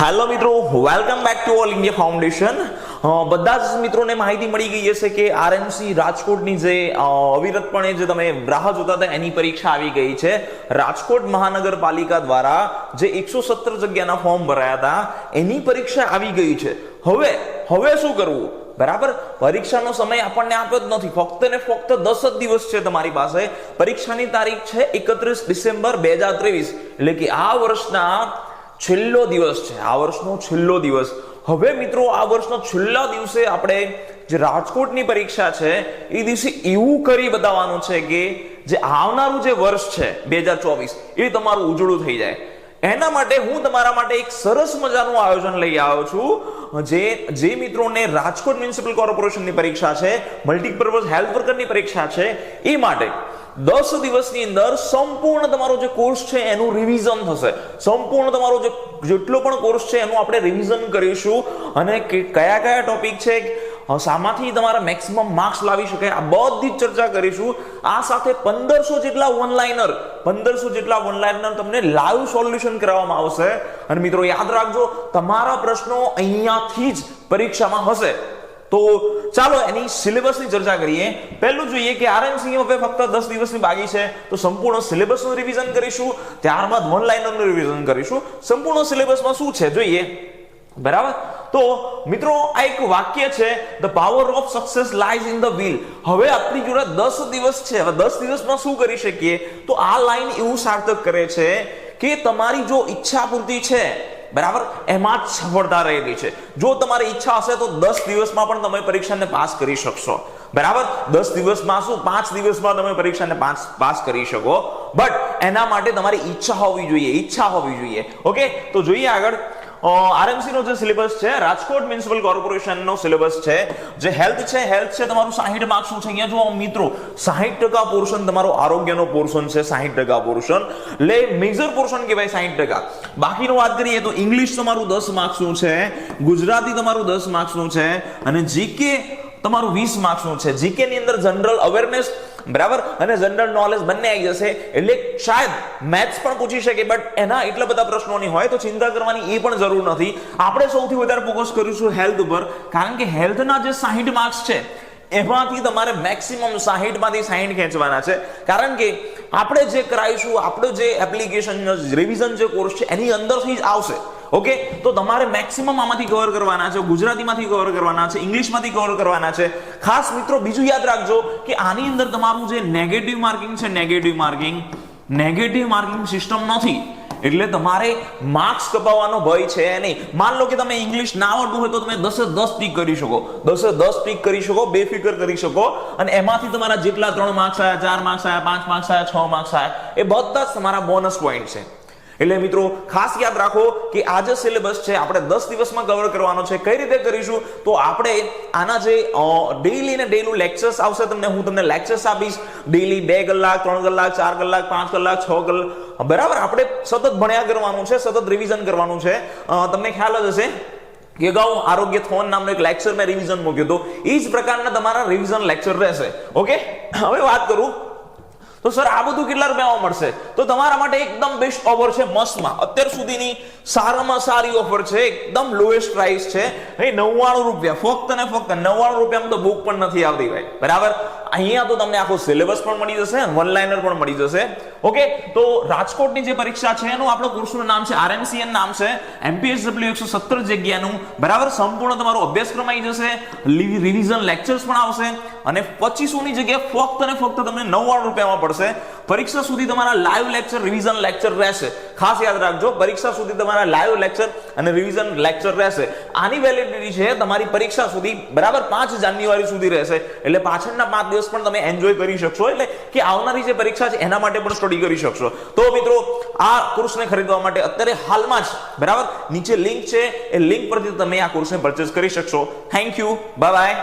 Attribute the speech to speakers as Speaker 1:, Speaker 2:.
Speaker 1: Hello મિત્રો welcome back to all India foundation બધા જ મિત્રોને માહિતી મળી ગઈ હશે કે આરએમસી રાજકોટની જે અવિરતપણે જે તમે રાહ જોતા હતા, એની પરીક્ષા આવી ગઈ છે. રાજકોટ મહાનગરપાલિકા દ્વારા જે એકસો સત્તર જગ્યાના ફોર્મ ભરાયા હતા, એની પરીક્ષા આવી ગઈ છે. હવે હવે શું કરવું? બરાબર? પરીક્ષાનો સમય આપણને આપ્યો જ નથી. ફક્ત ને ફક્ત દસ જ દિવસ છે તમારી પાસે. પરીક્ષાની તારીખ છે એકત્રીસ ડિસેમ્બર બે હજાર ત્રેવીસ. એટલે કે આ વર્ષના છેલ્લો દિવસ છે, આ વર્ષનો છેલ્લો દિવસ. હવે મિત્રો, આ વર્ષનો છેલ્લા દિવસે આપણે જે રાજકોટની પરીક્ષા છે, એ દિવસે એવું કરી બતાવવાનું છે કે જે આવનારું જે વર્ષ છે, બે હજાર ચોવીસ, એ તમારું ઉજળું થઈ જાય. એના માટે હું તમારા માટે એક સરસ મજાનું આયોજન લઈ આવ્યો છું, જે જે મિત્રોને રાજકોટ મ્યુનિસિપલ કોર્પોરેશનની પરીક્ષા છે, મલ્ટીપર્પઝ હેલ્થ વર્કરની પરીક્ષા છે, એ માટે. દસ દિવસની અંદર સંપૂર્ણ તમારો જે કોર્સ છે એનું રિવિઝન થશે. સંપૂર્ણ તમારો જે, જેટલો પણ કોર્સ છે એનું આપણે રિવિઝન કરીશું. અને કયા કયા ટોપિક છે શામાંથી તમારા મેક્સિમમ માર્ક્સ લાવી શકાય, આ બધી જ ચર્ચા કરીશું. આ સાથે પંદરસો જેટલા વન લાઇનર પંદરસો જેટલા વન લાઇનર તમને લાઈવ સોલ્યુશન કરવામાં આવશે. અને મિત્રો યાદ રાખજો, તમારા પ્રશ્નો અહીંયાથી જ પરીક્ષામાં હશે. તો ચાલો એની સિલેબસની ચર્ચા કરીએ. પહેલું જોઈએ કે આરએમસી હવે ફક્ત દસ દિવસની બાકી છે. તો સંપૂર્ણ સિલેબસનું રિવિઝન કરીશું. ત્યારબાદ વન લાઇનરનું રિવિઝન કરીશું. સંપૂર્ણ સિલેબસમાં શું છે જોઈએ? બરાબર? તો મિત્રો, આ એક વાક્ય છે the power of success lies in the will હવે આપણી જોડે દસ દિવસ છે. હવે દસ દિવસમાં શું કરી શકીએ? તો આ લાઈન એવું સાર્થક કરે છે કે તમારી જો ઈચ્છા પૂર્તિ છે બરાબર? એમાં જ સફળતા રહેલી છે. જો તમારી ઈચ્છા હશે તો દસ દિવસમાં પણ તમે પરીક્ષાને પાસ કરી શકશો. બરાબર? દસ દિવસમાં શું? પાંચ દિવસમાં તમે પરીક્ષાને પાસ પાસ કરી શકો. બટ એના માટે તમારી ઈચ્છા હોવી જોઈએ, ઈચ્છા હોવી જોઈએ. ઓકે? તો જોઈએ આગળ. આરએમસી નો જે સિલેબસ છે, રાજકોટ મ્યુનિસિપલ કોર્પોરેશન નો સિલેબસ છે, જે હેલ્થ છે હેલ્થ છે, તમારું 60 માર્ક્સ શું છે? અહીંયા જો મિત્રો 60% ટકા પોર્શન તમારો આરોગ્યનો પોર્શન છે 60% ટકા પોર્શન એટલે મેજર પોર્શન કહેવાય 60% ટકા. બાકીનું વાત કરીએ તો ઇંગ્લિશ તમારું દસ માર્ક્સનું છે, ગુજરાતી તમારું દસ માર્ક્સનું છે, અને જીકે તમારું વીસ માર્ક્સનું છે. જીકે ની અંદર જનરલ અવેરનેસ બરાબર? અને જનરલ નોલેજ બંને આવી જશે. એટલે શાયદ મેથ્સ પણ પૂછી શકે બટ એના એટલા બધા પ્રશ્નો નહીં હોય તો ચિંતા કરવાની એ પણ જરૂર નથી. આપણે સૌથી વધારે ફોકસ કરીશું હેલ્થ ઉપર. કારણ કે હેલ્થના જે 60 માર્ક્સ છે, એમાંથી તમારે મેક્સિમમ સાહીઠમાંથી સાહીઠ ખેંચવાના છે. કારણ કે આપણે જે કરાવીશું, આપણો જે એપ્લિકેશન રિવિઝન જે કોર્સ છે, એની અંદરથી જ આવશે. ઓકે તો તમારે મેક્સિમમ આમાંથી કવર કરવાના છે, ગુજરાતીમાંથી કવર કરવાના છે, ઇંગ્લિશમાંથી કવર કરવાના છે. ખાસ મિત્રો, બીજું યાદ રાખજો કે આની અંદર તમારું જે નેગેટિવ માર્કિંગ છે negative marking negative marking system નથી. એટલે તમારે માર્ક્સ કપાવવાનો ભય છે નહીં. માન લો કે તમે ઇંગ્લિશ ના આવડતું હોય તો તમે દસે દસ ટીક કરી શકો. દસે દસ ટીક કરી શકો બેફિકર કરી શકો. અને એમાંથી તમારા જેટલા ત્રણ માર્ક્સ આવ્યા ચાર માર્ક્સ આવ્યા પાંચ માર્ક્સ આવ્યા છ માર્ક્સ આવ્યા એ બધા જ તમારા બોનસ પોઈન્ટ છે. એટલે મિત્રો, ખાસ યાદ રાખો કે આ જે સિલેબસ છે, આપણે દસ દિવસમાં કવર કરવાનો છે. કઈ રીતે કરીશું? તો આપણે આના જે ડેઈલી ને ડેઈનું લેક્ચર્સ આવશે તમને, હું તમને લેક્ચર્સ આપીશ. ડેઈલી બે કલાક, ત્રણ કલાક, ચાર કલાક, પાંચ કલાક, છ કલાક. બરાબર? આપણે સતત ભણ્યા કરવાનું છે, સતત રિવિઝન કરવાનું છે. તમને ખ્યાલ જ હશે કે અગાઉ આરોગ્ય થોન નામનો એક લેક્ચર મેં રિવિઝન મૂક્યો હતો. એ જ પ્રકારના તમારા રિવિઝન લેક્ચર રહેશે. ઓકે? હવે વાત કરું તો સર, આ બધું કેટલા રૂપિયામાં મળશે? તો તમારા માટે એકદમ બેસ્ટ ઓફર છે મસ્તમાં. અત્યાર સુધીની સારામાં સારી ઓફર છે, એકદમ લોએસ્ટ પ્રાઇસ છે. એ નવ્વાણું રૂપિયા, ફક્ત ને ફક્ત નવ્વાણું રૂપિયામાં તો બુક પણ નથી આવતી ભાઈ. બરાબર? અહીંયા તો તમને આખો સિલેબસ પણ મળી જશે વન લાઇનર પણ મળી જશે. ઓકે તો રાજકોટની જે પરીક્ષા છે, એનું આપણો કોર્સનું નામ છે આરએમસીએન નામ છે. એમપીએસડબલ્યુ એકસો સત્તર જગ્યાનું. બરાબર, સંપૂર્ણ તમારો અભ્યાસક્રમ આવી જશે. રિવિઝન લેક્ચર્સ પણ આવશે. અને પચીસોની જગ્યાએ ફક્ત અને ફક્ત તમને નવ્વાણું રૂપિયામાં પડશે. પરીક્ષા સુધી તમારા લાઈવ લેક્ચર રિવિઝન લેક્ચર રહેશે. ખાસ યાદ રાખજો, પરીક્ષા સુધી તમારા લાઈવ લેક્ચર અને રિવિઝન લેક્ચર રહેશે. આની વેલિડિટી છે તમારી પરીક્ષા સુધી બરાબર પાંચ જાન્યુઆરી સુધી રહેશે. એટલે પાછળના પાંચ દિવસ પણ તમે એન્જોય કરી શકશો. એટલે કે આવનારી જે પરીક્ષા છે એના માટે પણ સ્ટડી કરી શકશો. તો મિત્રો, આ કોર્સને ખરીદવા માટે અત્યારે હાલમાં જ, બરાબર? નીચે લિંક છે. એ લિંક પરથી તમે આ કોર્સને પરચેસ કરી શકશો. Thank you bye bye